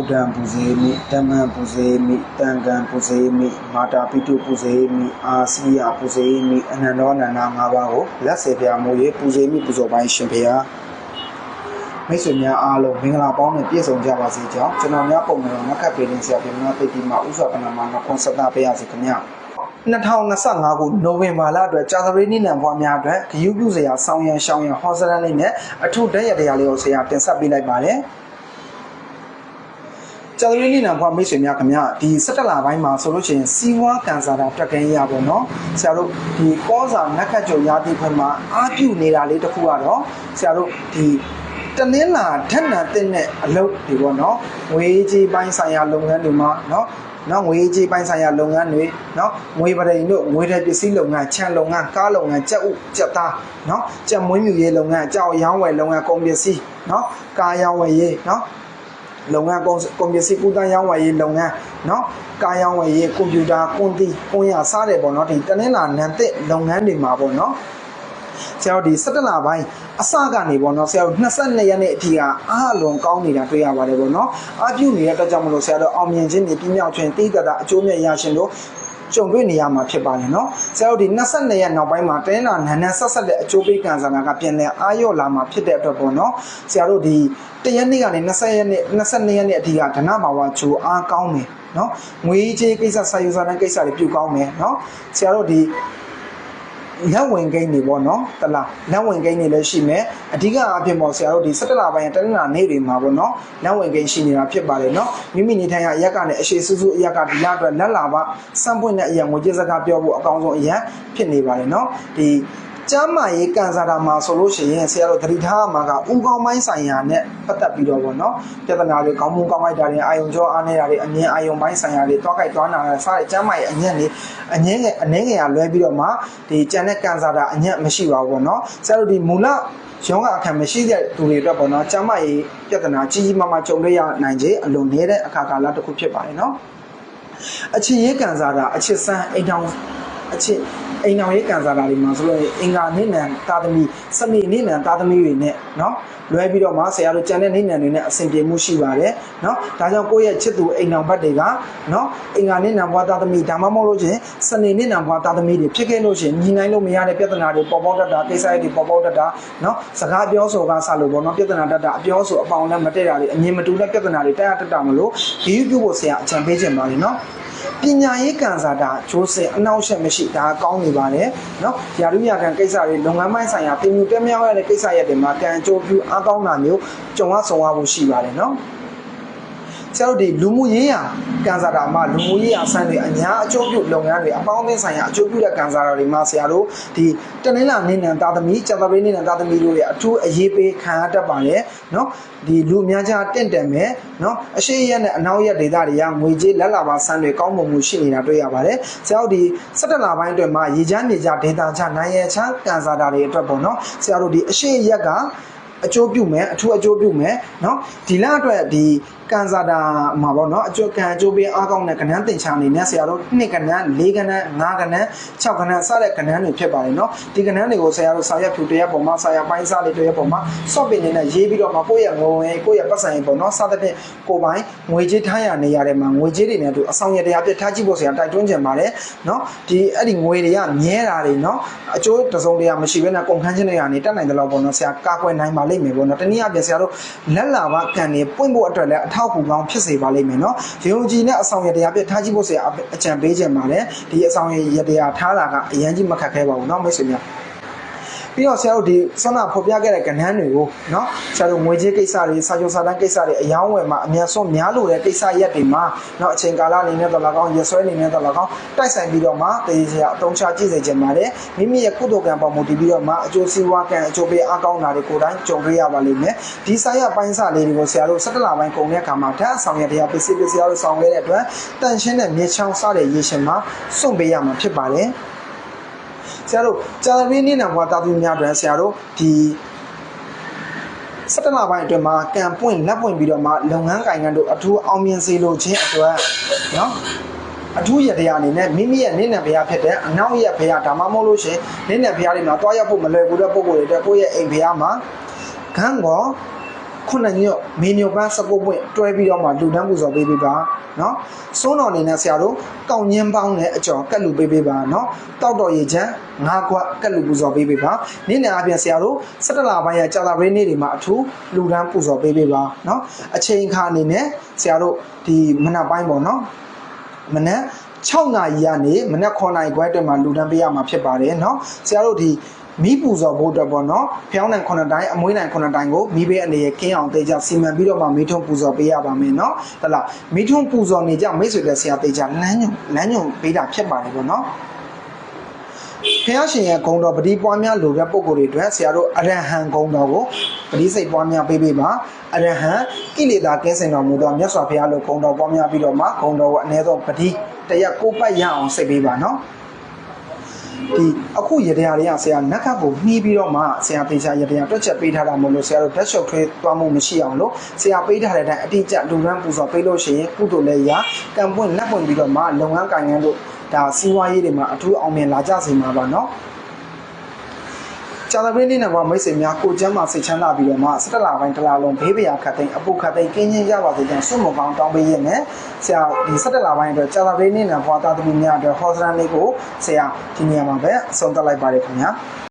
ဗုဒ္ဓံပူဇေမိဓမ္မံပူဇေမိတန်ခံပူဇေမိမာတာပိတုပူဇေမိအာစီယပူဇေမိအနန္တောနန္ဒ၅ပါးကိုလက်စေပြမူ၍ပူဇေမိပူဇော်ပိုင်းရှင်ဖေဟာမိတ်ဆွေများအားလုံးမင်္ဂလာပေါင်းနဲ့ပြည့်စုံကြပါစေကြောင်းကျွန်တော်များပုံမှန်တော့ငါခတ်ပေရင်ဆရာပြင်မသိတိမှာဥစွာပဏာမနခွန်စတာပေးရစီခင်ဗျာ2025ခုနိုဝင်ဘာလအတွက်ကြာသပတေးနေ့နံပွားများအတွက်ဂရုပြုစရာဆောင်းရံရှောင်းရံဟောစရန်လေးနဲ့အထုတက်ရတရားလေးကိုဆရာတင်ဆက်ပေးလိုက်ပါတယ် ကျော်ရင်းနေနံဖွားမိတ်ဆွေများခင်ဗျဒီ17လပိုင်းမှာဆိုလို့ရှိရင်စီးပွားကန်ဆာတာတက်ကင်းရပါတော့ဆရာတို့ဒီကောစာနက်ခတ်ကြုံရာသီဖွင့်မှာအာပြုနေတာလေးတစ်ခုကတော့ဆရာတို့ဒီတနင်္လာဓာတ်နံတင်တဲ့အလုပ်တွေပေါ့နော်ငွေကြီးပိုင်းဆိုင်ရာလုပ်ငန်းတွေမှာနော်နော်ငွေကြီးပိုင်းဆိုင်ရာလုပ်ငန်းတွေနော်ငွေပရိန်တို့ငွေထည်ပစ္စည်းလုပ်ငန်းခြံလုပ်ငန်းကားလုပ်ငန်းကြက်ဥကြက်သားနော်ကြက်မွေးမြူရေးလုပ်ငန်းကြောက်ရောင်းဝယ်လုပ်ငန်းကုန်ပစ္စည်းနော်ကားရောင်းဝယ်ရေးနော် လုပ်ငန်းကုန်ကုန်ပစ္စည်းကုသရောင်းဝယ်ရေးလုပ်ငန်းเนาะကားရောင်းဝယ်ရေးကွန်ပျူတာကွန်တီကွန်ရစားတယ်ပေါ့เนาะဒီတနင်္လာနံတစ်လုပ်ငန်းတွေမှာပေါ့เนาะဆရာတို့ဒီ17လပိုင်းအစကနေပေါ့နော်ဆရာတို့22ရက်နေ့အထိကအားလုံးကောင်းနေတာတွေ့ရပါတယ်ပေါ့နော်အားပြုနေတဲ့အတွက်ကြောင့်မလို့ဆရာတို့အောင်မြင်ခြင်းတွေပြင်းမြောက်ခြင်းတိတ္တတာအကျိုးမြတ်ရရှင်တို့ ကြုံတွေ့နေရမှာဖြစ်ပါတယ်နော်ဆရာတို့ဒီ22ရက်နောက်ပိုင်းမှာတင်းနာနန်းနန်းဆက်ဆက်တဲ့အကျိုးပေးကံစားနာကပြန်လဲအာရော့လာမှာဖြစ်တဲ့အတွက်ပေါ့နော်ဆရာတို့ဒီတရက်နေ့ကနေ20ရက်နေ့22ရက်နေ့အထိကဒဏဘာဝချိုအားကောင်းမယ်နော်ငွေကြီးကိစ္စဆာယူစာတန်းကိစ္စတွေပြုကောင်းမယ်နော်ဆရာတို့ဒီ လက်ဝင်ကိန်းတွေပေါ့နော်တလားလက်ဝင်ကိန်းတွေလည်းရှိမယ်အဓိကအဖြစ်ပေါ့ဆရာတို့ဒီ17လပိုင်းတနင်္လာနေ့တွေမှာပေါ့နော်လက်ဝင်ကိန်းရှိနေတာဖြစ်ပါတယ်နော်မိမိနေထိုင်ရာအရက်ကနေအရှိစုစုအရက်ကဒီလအတွက်လက်လာပါစံပွင့်တဲ့အရာငွေကြေးစကားပြောဖို့အကောင်းဆုံးအရာဖြစ်နေပါတယ်နော်ဒီ ကျမ်းမာရေးကန်စာတာမှာဆိုလို့ရှိရင်ဆရာတို့သတိထားမှာကဥကောင်းပိုင်းဆိုင်ရာနဲ့ပတ်သက်ပြီးတော့ဗောနော်ပြဿနာတွေကောင်းမှုကောင်းလိုက်တာတွေအာယုံကြောအားနေတာတွေအငင်းအာယုံပိုင်းဆိုင်ရာတွေတွားကြိုက်တွားနာတာစတဲ့ကျမ်းမာရေးအညံ့တွေအငင်းငယ်အနှင်းငယ်ရလွဲပြီးတော့မှဒီကျန်တဲ့ကန်စာတာအညံ့မရှိပါဘူးဗောနော်ဆရာတို့ဒီမူလရောဂါအခက်မရှိတဲ့သူတွေအတွက်ပေါ့နော်ကျမ်းမာရေးပြဿနာကြီးကြီးမားမားကြုံတွေ့ရနိုင်ခြေအလွန်နည်းတဲ့အခါကာလတစ်ခုဖြစ်ပါတယ်နော်အချင်းရေးကန်စားတာအချစ်ဆန်းအိမ်ထောင်အချစ် အိမ်တော်ရေးကန်စားတာတွေမှာဆိုလို့အင်္ဂါနိနံသာသမီစနေနိနံသာသမီတွေနဲ့เนาะလွဲပြီးတော့မှဆရာတို့ကြံတဲ့နိနံတွေနဲ့အဆင်ပြေမှုရှိပါတယ်เนาะဒါကြောင့်ကိုယ့်ရဲ့ချစ်သူအိမ်တော်ဘက်တွေကเนาะအင်္ဂါနိနံဘွားသာသမီဒါမှမဟုတ်လို့ချင်းစနေနိနံဘွားသာသမီတွေဖြစ်ခဲ့လို့ချင်းညီနိုင်လို့မရတဲ့ပြဿနာတွေပေါ်ပေါက်တတ်တာကိစ္စတွေပေါ်ပေါက်တတ်တာเนาะစကားပြောဆိုကဆလို့ပေါ့เนาะပြဿနာတတ်တာအပြောဆိုအပေါင်းလည်းမတည့်တာတွေအမြင်မတူတဲ့ပြဿနာတွေတက်ရတတ်တာမလို့ဒီယူပြုဖို့ဆရာအကြံပေးခြင်းပါလေเนาะ ပညာရေးကံစားတာဂျိုးစင်အနောက်ရှက်မရှိဒါကောင်းနေပါတယ်เนาะယာရုယာကန်ကိစ္စတွေလုပ်ငန်းပိုင်းဆိုင်ရာတင်မြူတက်မြောက်ရတဲ့ကိစ္စရပ်တွေမှာကံကြိုးပြအားကောင်းတာမျိုးကြုံရဆောင်ရဖို့ရှိပါတယ်เนาะ ဆရာတို့ဒီလူမှုရေးရာကန်စားတာမှာလူမှုရေးရာဆန်းတွေအများအကျိုးပြုလုပ်ငန်းတွေအပေါင်းအသင်းဆိုင်ရာအကျိုးပြုတဲ့ကန်စားတာတွေမှာဆရာတို့ဒီတနင်္လာနေ့နံသားသမီးကျန်သပတေးနေ့နံသားသမီးတို့ရဲ့အထူးအရေးပေးခံရတတ်ပါတယ်เนาะဒီလူအများကြားတင့်တယ်မယ်เนาะအရှိရက်နဲ့အနောက်ရက်ဒေသတွေကငွေကြေးလက်လာပါဆန်းတွေကောင်းမွန်မှုရှိနေတာတွေ့ရပါတယ်ဆရာတို့ဒီ17လပိုင်းအတွင်းမှာရေချမ်းမြေချဒေသချနိုင်ရချမ်းကန်စားတာတွေအတွက်ပေါ့เนาะဆရာတို့ဒီအရှိရက်က အကျိုးပြုမယ်အထူးအကျိုးပြုမယ်เนาะဒီလအတွက်ဒီကန်စာတာမှာပေါ့နော်အကျိုးကန်အကျိုးပေးအားကောင်းတဲ့ကဏ္ဍတင်ချာနေနဲ့ဆရာတို့2ကဏ္ဍ4ကဏ္ဍ5ကဏ္ဍ6ကဏ္ဍစတဲ့ကဏ္ဍတွေဖြစ်ပါတယ်နော်ဒီကဏ္ဍတွေကိုဆရာတို့စာရွက်ဖြူတရက်ပုံမှာစာရွက်ပိုင်းစားလေးတရက်ပုံမှာ soft pin နဲ့ရေးပြီးတော့မှကိုယ့်ရဲ့ငွေဝင်ကိုယ့်ရဲ့ပတ်စံရင်ပေါ့နော်စသဖြင့်ကိုယ်ပိုင်ငွေကြေးထားရနေရတယ်မှာငွေကြေးတွေနဲ့တူအဆောင်ရတရားပြထားကြည့်ဖို့ဆရာတိုက်တွန်းချင်ပါတယ်နော်ဒီအဲ့ဒီငွေတွေကမြဲတာတွေနော်အကျိုးတစုံတရာမရှိဘဲနဲ့ကုန်ခန်းချင်းတွေကနေတက်နိုင်တယ်လို့ပေါ့နော်ဆရာကာကွယ်နိုင်ပါ လိမ့်မယ်ပေါ့နော်တနည်းအားဖြင့်ဆရာတို့လက်လာပါကန်နေပွင့်ဖို့အတွက်လည်းအထောက်အကူကောင်းဖြစ်စေပါလိမ့်မယ်နော်ရုံကြည်နဲ့အဆောင်ရတရားပြထားကြည့်ဖို့ဆရာအကြံပေးချင်ပါတယ်ဒီအဆောင်ရတရားထားတာကအရင်ကြီးမခက်ခဲပါဘူးနော်မိတ်ဆွေများ ပြီးတော့ဆရာတို့ဒီဆန္ဒဖော်ပြခဲ့တဲ့ကဏ္ဍတွေကိုနော်ဆရာတို့ငွေကြေးကိစ္စတွေစာချုပ်စာတမ်းကိစ္စတွေအယောင်းဝယ်မှာအများဆုံးများလို့တဲ့ကိစ္စရက်တွေမှာနော်အချိန်ကာလအနေနဲ့တော့လကောင်းရဆွဲအနေနဲ့တော့လကောင်းတိုက်ဆိုင်ပြီးတော့မှတည်ဆရာအတုံးချကြည့်စေချင်ပါတယ်မိမိရဲ့ကုသိုလ်ကံပေါ်မူတည်ပြီးတော့မှအကျိုးစီးပွားကံအကျိုးပေးအားကောင်းတာတွေကိုတိုင်းကြုံရရပါလိမ့်မယ်ဒီဆိုင်ရပိုင်းစာလေးတွေကိုဆရာတို့၁၇လပိုင်းကုန်တဲ့အခါမှာထပ်ဆောင်ရတရားပစ္စည်းပစ္စည်းအားတို့ဆောင်ခဲ့တဲ့အတွက်တန်ရှင်းတဲ့မြေချောင်းစတဲ့ရေရှင်မှာစွန့်ပေးရမှာဖြစ်ပါတယ် ဆရာတို့ကြာသပတေးနေ့နံဘွားတာသူများတွင်ဆရာတို့ဒီ17လပိုင်းအတွင်းမှာကံပွင့်လက်ပွင့်ပြီးတော့မှလုပ်ငန်းကိုင်ငံတို့အထူးအောင်မြင်စေလိုခြင်းအတွက်နော်အထူးရတရားအနေနဲ့မိမိရဲ့နိနံဘုရားဖြစ်တဲ့အနောက်ရဲ့ဘုရားဒါမှမဟုတ်လို့ရှင်နိနံဘုရားတွေမှာတွားရောက်ဖို့မလွယ်ဘူးတဲ့ပုံကိုယ်တွေအတွက်ကိုယ့်ရဲ့အိမ်ဘုရားမှာခန်းကော ခုနှစ်ညွတ်မင်းညွတ်ပန်း19ပွင့်တွဲပြီးတော့မှလူတန်းပူဇော်ပေးပေးပါနော်စိုးတော်အနေနဲ့ဆရာတို့ကောက်ညင်းပေါင်းနဲ့အကျော်ကတ်လူပေးပေးပါနော်တောက်တော်ရေချမ်းငါးခွက်ကတ်လူပူဇော်ပေးပေးပါနေ့နေ့အပြင်ဆရာတို့17လပိုင်းရကြာသပတေးနေ့တွေမှာအထူးလူတန်းပူဇော်ပေးပေးပါနော်အချိန်ခါအနေနဲ့ဆရာတို့ဒီမနက်ပိုင်းပေါ့နော် မနက်6နာရီကနေမနက်9နာရီခွဲအတွင်းမှာလူတန်းပေးရမှာဖြစ်ပါတယ်เนาะဆရာတို့ဒီ မီးပူဇော်ဖို့အတွက်ပေါ့နော်ဖျောင်းနိုင်ခုနှစ်တိုင်းအမွှေးနိုင်ခုနှစ်တိုင်းကိုမီးဘေးအနေနဲ့ကင်းအောင်တေချာစီမံပြီးတော့မှမီးထုံပူဇော်ပေးရပါမယ်နော်ဟလားမီးထုံပူဇော်နေကြမိတ်ဆွေတဲ့ဆရာတေချာလမ်းညွန်လမ်းညွန်ပေးတာဖြစ်ပါတယ်ပေါ့နော်ဖះရှင်ရဲ့ဂုံတော်ပတိပွားများလိုတဲ့ပုံကိုယ်တွေအတွက်ဆရာတို့အရဟံဂုံတော်ကိုပတိစိတ်ပွားများပေးပေးပါအရဟံကိလေသာကင်းစင်တော်မူသောမြတ်စွာဘုရားလိုဂုံတော်ပွားများပြီးတော့မှဂုံတော်ကိုအ ਨੇ သောပတိတရက်ကိုပတ်ရအောင်စိတ်ပေးပါနော် ဒီအခုရတရားတွေကဆရာနက်ခတ်ကိုနှီးပြီးတော့မှဆရာပေချာရတရားတွက်ချက်ပေးထားတာမဟုတ်လို့ဆရာတို့ဓာတ်လျှောက်ထွေးသွားမှုမရှိအောင်လို့ဆရာပေးထားတဲ့အတိုင်းအတိအကျလူရန်ပူဇော်ပေးလို့ရှိရင်ကုသိုလ်လည်းရကံပွင့်လက်ပွင့်ပြီးတော့မှလုပ်ငန်းကိုင်ငန်းတို့ဒါစီးပွားရေးတွေမှာအထူးအောင်မြင်လာကြစေမှာပါနော် ကျာသပတေးနေ့နဲ့ကမိတ်ဆွေများကိုကျမ်းမှာစိတ်ချမ်းသာပြီးတော့မှ17လပိုင်းတစ်လလုံးဘေးပရာခတ်သိမ်းအပုတ်ခတ်သိမ်းကင်းချင်းရပါစေကြောင်းဆုမကောင်းတောင်းပေးရင်းဆရာဒီ17လပိုင်းအတွက်ကျာသပတေးနေ့နဲ့ဘွာသားသမီးများအတွက်ဟောစရန်လေးကိုဆရာဒီနေရာမှာပဲအဆုံးသတ်လိုက်ပါတယ်ခင်ဗျာ